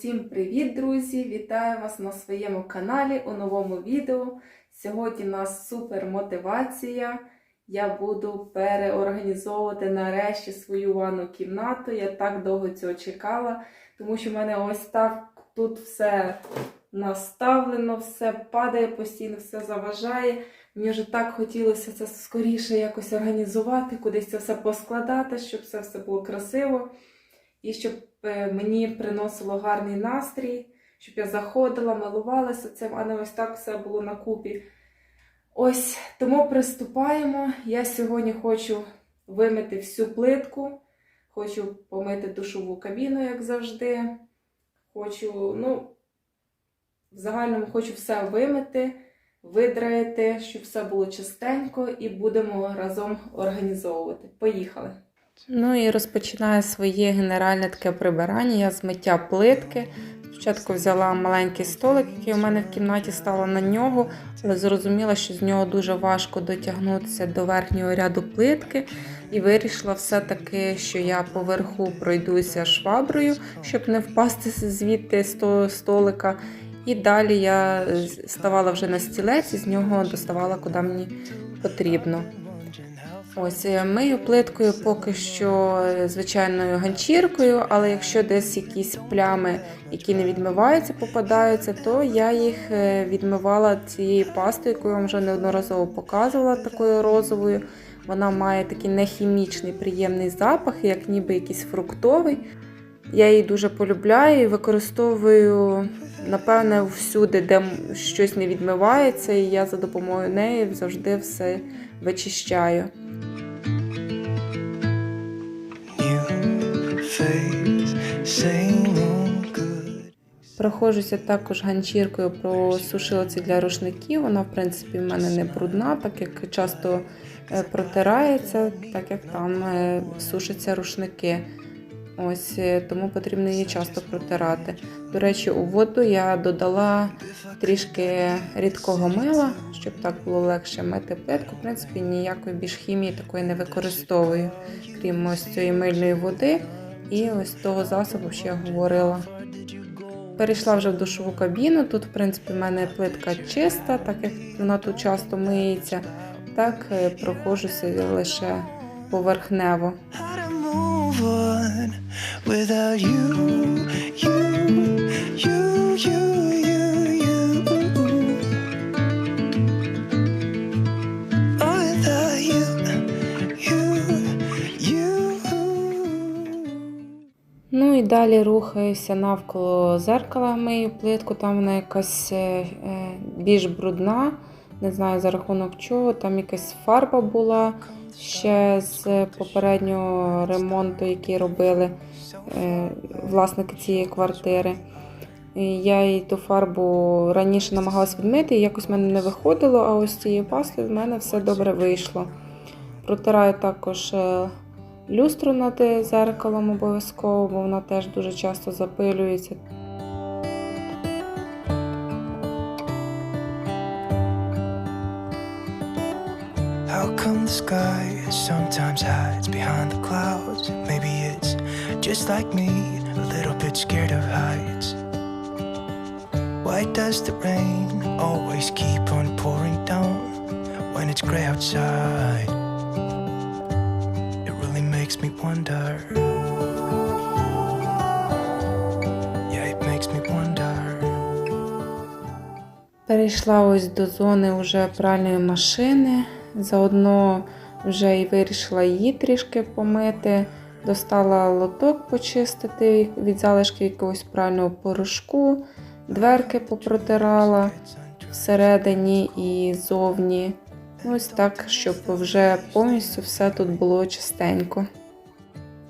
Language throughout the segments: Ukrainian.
Усім привіт, друзі! Вітаю вас на своєму каналі у новому відео. Сьогодні у нас супер мотивація. Я буду переорганізовувати нарешті свою ванну кімнату. Я так довго цього чекала, тому що в мене ось так тут все наставлено, все падає постійно, все заважає. Мені вже так хотілося це скоріше якось організувати, кудись це все поскладати, щоб це все було красиво. І щоб мені приносило гарний настрій, щоб я заходила, милувалася цим, а не ось так все було на купі. Ось тому приступаємо. Я сьогодні хочу вимити всю плитку, хочу помити душову кабіну, як завжди. Хочу, ну, в загальному хочу все вимити, видраїти, щоб все було чистенько, і будемо разом організовувати. Поїхали! Ну і розпочинаю своє генеральне таке прибирання. Я з миття плитки. Спочатку взяла маленький столик, який у мене в кімнаті стала на нього, але зрозуміла, що з нього дуже важко дотягнутися до верхнього ряду плитки. І вирішила все-таки, що я поверху пройдуся шваброю, щоб не впасти звідти з того столика. І далі я ставала вже на стілець і з нього доставала, куди мені потрібно. Ось е, мию плиткою поки що е, звичайною ганчіркою, але якщо десь якісь плями, які не відмиваються, попадаються, то я їх е, відмивала цією пастою, яку я вам вже неодноразово показувала, такою розовою. Вона має такий нехімічний приємний запах, як ніби якийсь фруктовий. Я її дуже полюбляю і використовую, напевне, всюди, де щось не відмивається, і я за допомогою неї завжди все вичищаю. Проходжуся також ганчіркою про сушилці для рушників. Вона, в принципі, в мене не брудна, так як часто е, протирається, так як там е, сушаться рушники. Ось е, тому потрібно її часто протирати. До речі, у воду я додала трішки рідкого мила, щоб так було легше мити плитку. В принципі, ніякої більш хімії такої не використовую, крім ось цієї мильної води і ось того засобу, я говорила. Перейшла вже в душову кабіну. Тут, в принципі, в мене плитка чиста, так як вона тут часто миється. Так прохожуся проходжуся лише поверхнево. You, you, you, you, далі рухаюся навколо зеркала, мию плитку, там вона якась е, е, більш брудна. Не знаю за рахунок чого. Там якась фарба була ще з попереднього ремонту, який робили е, власники цієї квартири. Я їй ту фарбу раніше намагалась відмити, і якось в мене не виходило, а ось цією пастою в мене все добре вийшло. Протираю також люстру над зеркалом обов'язково, бо вона теж дуже часто запилюється. How come the sky sometimes hides behind the clouds? Maybe it's just like me, a little bit scared of heights. Why does the rain always keep on pouring down when it's gray outside? Makes me wonder. Yeah, it makes me wonder. Перейшла ось до зони вже пральної машини. Заодно вже і вирішила її трішки помити. Достала лоток почистити від залишків якогось прального порошку, дверки попротирала всередині і зовні. Ось так, щоб вже повністю все тут було чистенько.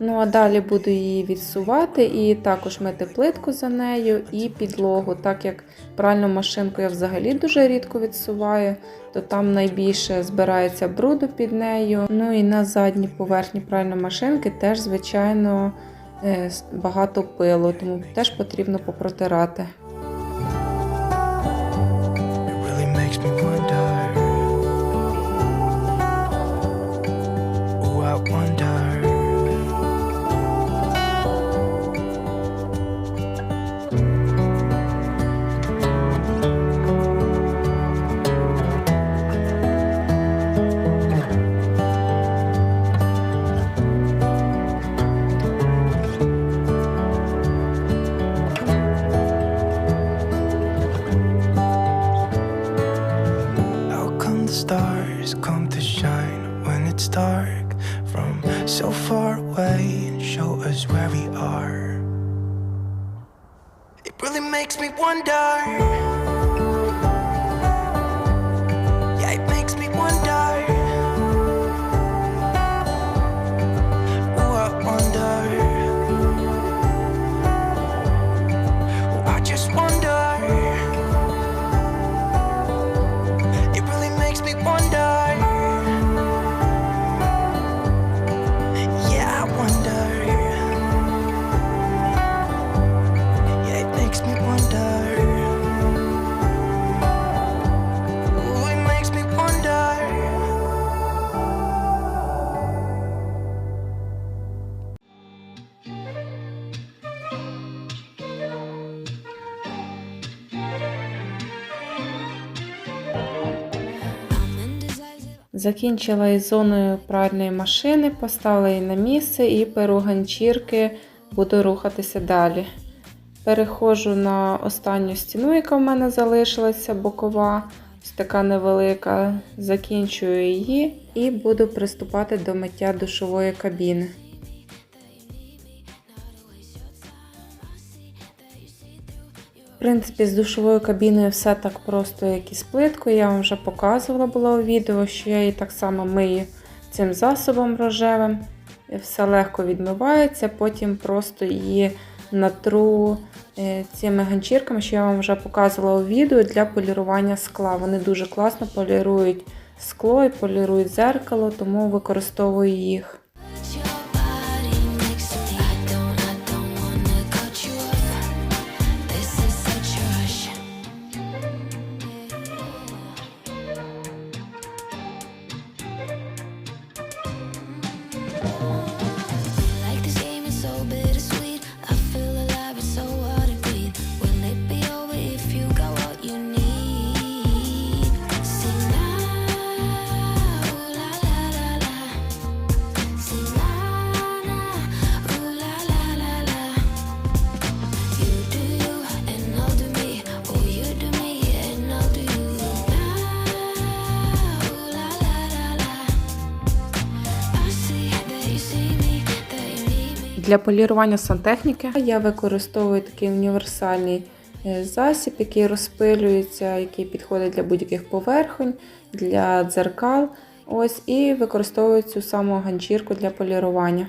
Ну а далі буду її відсувати і також мити плитку за нею і підлогу. Так як пральну машинку я взагалі дуже рідко відсуваю, то там найбільше збирається бруду під нею. Ну і на задній поверхні пральної машинки теж, звичайно, е, багато пилу, тому теж потрібно попротирати. And show us where we are. It really makes me wonder. Закінчила із зоною пральної машини, поставила її на місце і перу ганчірки буду рухатися далі. Переходжу на останню стіну, яка в мене залишилася, бокова, ось така невелика. Закінчую її і буду приступати до миття душової кабіни. В принципі, з душовою кабіною все так просто, як і з плиткою. Я вам вже показувала була у відео, що я її так само мию цим засобом рожевим. Все легко відмивається, потім просто її натру е, цими ганчірками, що я вам вже показувала у відео для полірування скла. Вони дуже класно полірують скло і полірують зеркало, тому використовую їх. Для полірування сантехніки я використовую такий універсальний е, засіб, який розпилюється, який підходить для будь-яких поверхонь, для дзеркал. Ось, і використовую цю саму ганчірку для полірування.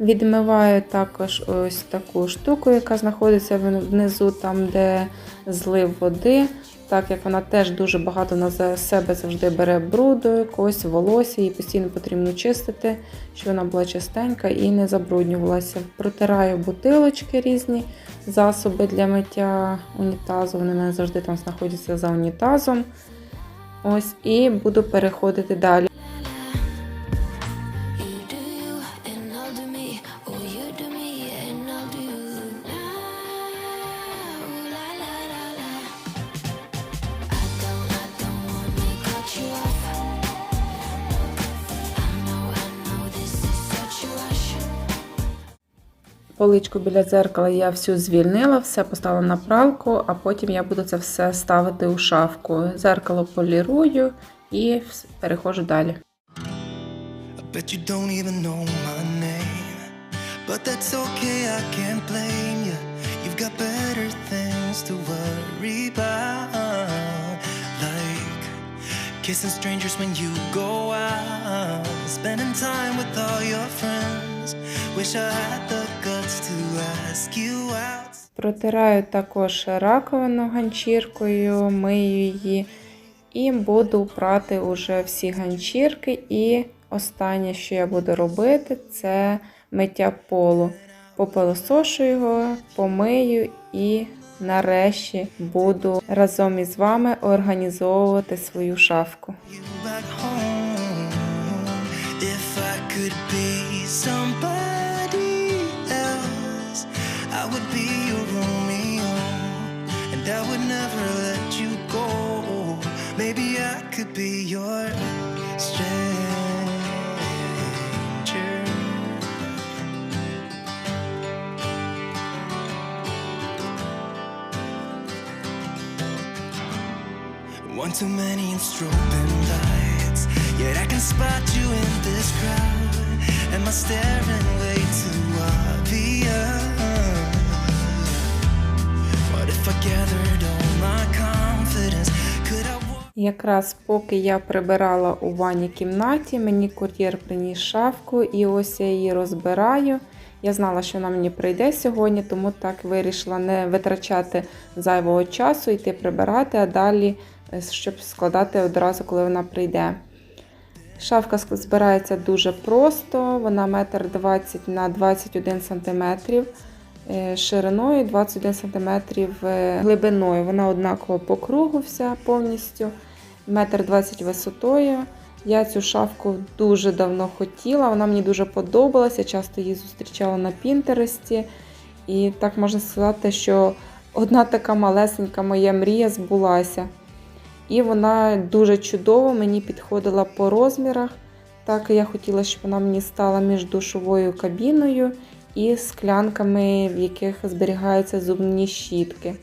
Відмиваю також ось таку штуку, яка знаходиться внизу, там, де злив води, так як вона теж дуже багато на себе завжди бере бруду, якогось волосся, її постійно потрібно чистити, щоб вона була чистенька і не забруднювалася. Протираю бутилочки різні, засоби для миття унітазу. Вони в мене завжди там знаходяться за унітазом. Ось, і буду переходити далі. Поличку біля дзеркала я всю звільнила, все поставила на пралку, а потім я буду це все ставити у шафку. Зеркало полірую і переходжу далі. I kissing strangers when you go out, spending time with all your friends. Wish I had the guts to ask you out. Протираю також раковину ганчіркою, мию її і буду прати уже всі ганчірки. І останнє, що я буду робити, це миття полу. Попилосошу його, помию і нарешті буду разом із вами організовувати свою шафку. you back home. If I could One too many and strobing lights. Yet I can spot you in this crowd. Am I staring way too obvious? What if I gathered all my confidence? Якраз поки я прибирала у ванній кімнаті, мені кур'єр приніс шафку, і ось я її розбираю. Я знала, що вона мені прийде сьогодні, тому так вирішила не витрачати зайвого часу, йти прибирати, а далі, щоб складати одразу, коли вона прийде. Шафка збирається дуже просто, вона 1,20 м на 21 см е, шириною, 21 см глибиною. Вона однаково по кругу вся повністю, 1,20 м висотою. Я цю шафку дуже давно хотіла, вона мені дуже подобалася, часто її зустрічала на Пінтересті. І так можна сказати, що одна така малесенька моя мрія збулася. І вона дуже чудово мені підходила по розмірах. Так я хотіла, щоб вона мені стала між душовою кабіною і склянками, в яких зберігаються зубні щітки.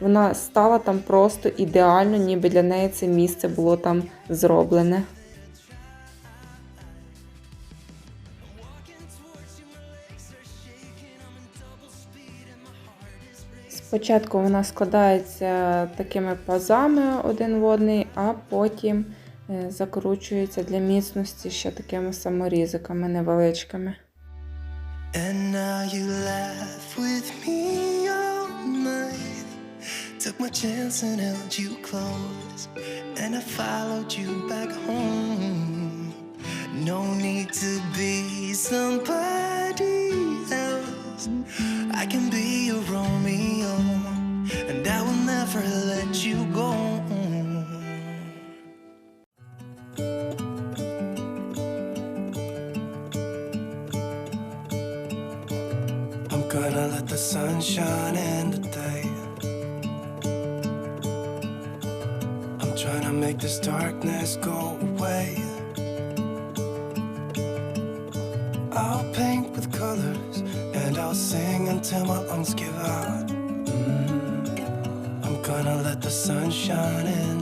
Вона стала там просто ідеально, ніби для неї це місце було там зроблене. Спочатку вона складається такими пазами один в одний, а потім е, закручується для міцності ще такими саморізиками невеличкими. And now you laugh with me all night. Took my chance and held you close. And I followed you back home. No need to be somebody. I can be your Romeo. And I will never let you go. I'm gonna let the sun shine in the day. I'm trying to make this darkness go away. I'll paint with colors and I'll sing until my lungs give out. Mhm. I'm gonna let the sun shine in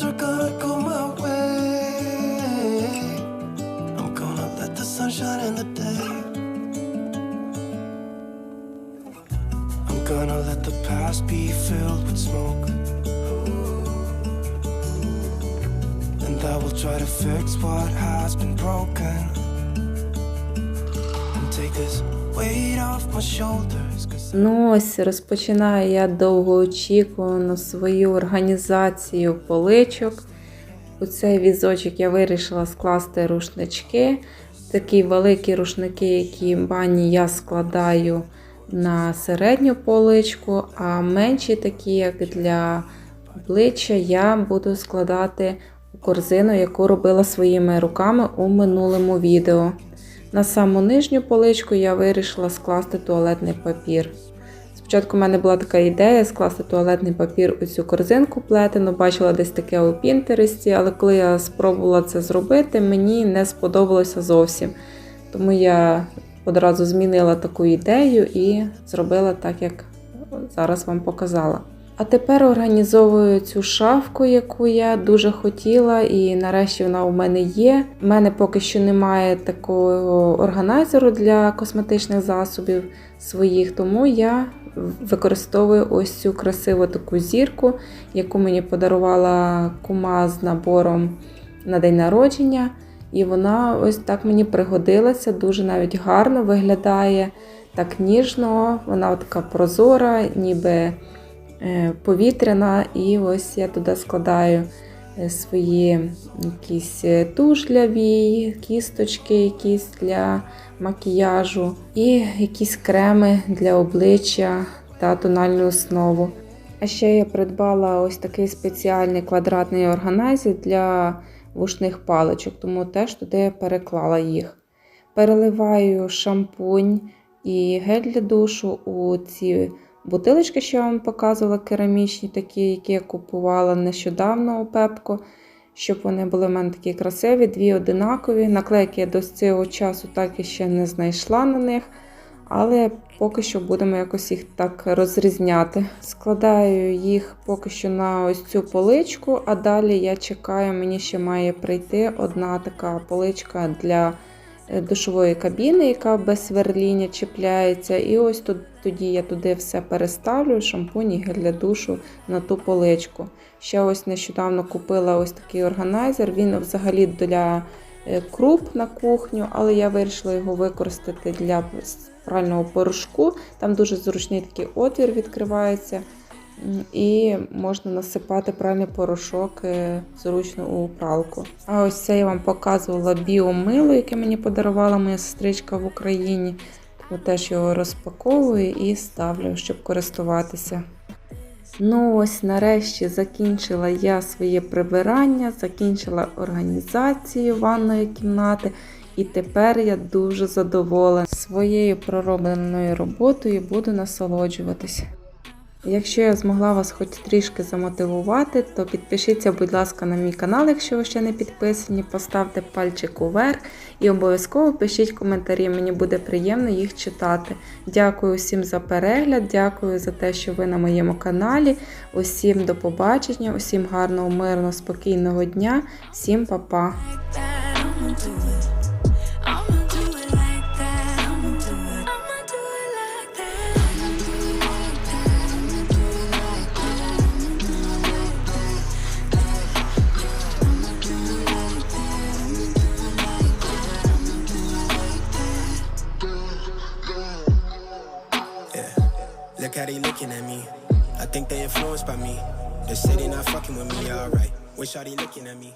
things are gonna go my way. I'm gonna let the sun shine in the day. I'm gonna let the past be filled with smoke. And I will try to fix what has been broken. And take this weight off my shoulders. Ну ось розпочинаю я довгоочікувану свою організацію поличок. У цей візочок я вирішила скласти рушнички. Такі великі рушники, які бані я складаю на середню поличку, а менші, такі як для обличчя, я буду складати у корзину, яку робила своїми руками у минулому відео. На саму нижню поличку я вирішила скласти туалетний папір. Спочатку в мене була така ідея скласти туалетний папір у цю корзинку плетену, бачила десь таке у Пінтересті, але коли я спробувала це зробити, мені не сподобалося зовсім. Тому я одразу змінила таку ідею і зробила так, як зараз вам показала. А тепер організовую цю шафку, яку я дуже хотіла, і нарешті вона у мене є. У мене поки що немає такого органайзеру для косметичних засобів своїх, тому я використовую ось цю красиву таку зірку, яку мені подарувала кума з набором на день народження. І вона ось так мені пригодилася, дуже навіть гарно виглядає, так ніжно, вона така прозора, ніби повітряна. І ось я туди складаю е, свої якісь е, туш для вій, кісточки якісь для макіяжу і якісь креми для обличчя та тональну основу. А ще я придбала ось такий спеціальний квадратний органайзер для вушних паличок, тому теж туди переклала їх. Переливаю шампунь і гель для душу у ці бутилочки, що я вам показувала, керамічні, такі, які я купувала нещодавно у Пепко, щоб вони були в мене такі красиві, дві одинакові. Наклейки я до цього часу так і ще не знайшла на них. Але поки що будемо якось їх так розрізняти. Складаю їх поки що на ось цю поличку, а далі я чекаю, мені ще має прийти одна така поличка для душової кабіни, яка без сверління чіпляється. І ось тут тоді я туди все переставлю, шампунь і гель для душу на ту поличку. Ще ось нещодавно купила ось такий органайзер. Він взагалі для е, круп на кухню, але я вирішила його використати для прального порошку. Там дуже зручний такий отвір відкривається. І можна насипати пральний порошок е, зручно у пралку. А ось це я вам показувала біомило, яке мені подарувала моя сестричка в Україні. Тому теж його розпаковую і ставлю, щоб користуватися. Ну ось нарешті закінчила я своє прибирання, закінчила організацію ванної кімнати, і тепер я дуже задоволена своєю проробленою роботою буду насолоджуватися. Якщо я змогла вас хоч трішки замотивувати, то підпишіться, будь ласка, на мій канал, якщо ви ще не підписані, поставте пальчик уверх і обов'язково пишіть коментарі, мені буде приємно їх читати. Дякую всім за перегляд, дякую за те, що ви на моєму каналі. Усім до побачення, усім гарного, мирного, спокійного дня, всім па-па! They looking at me. I think they influenced by me. They say they not fucking with me, alright. Wish how they looking at me.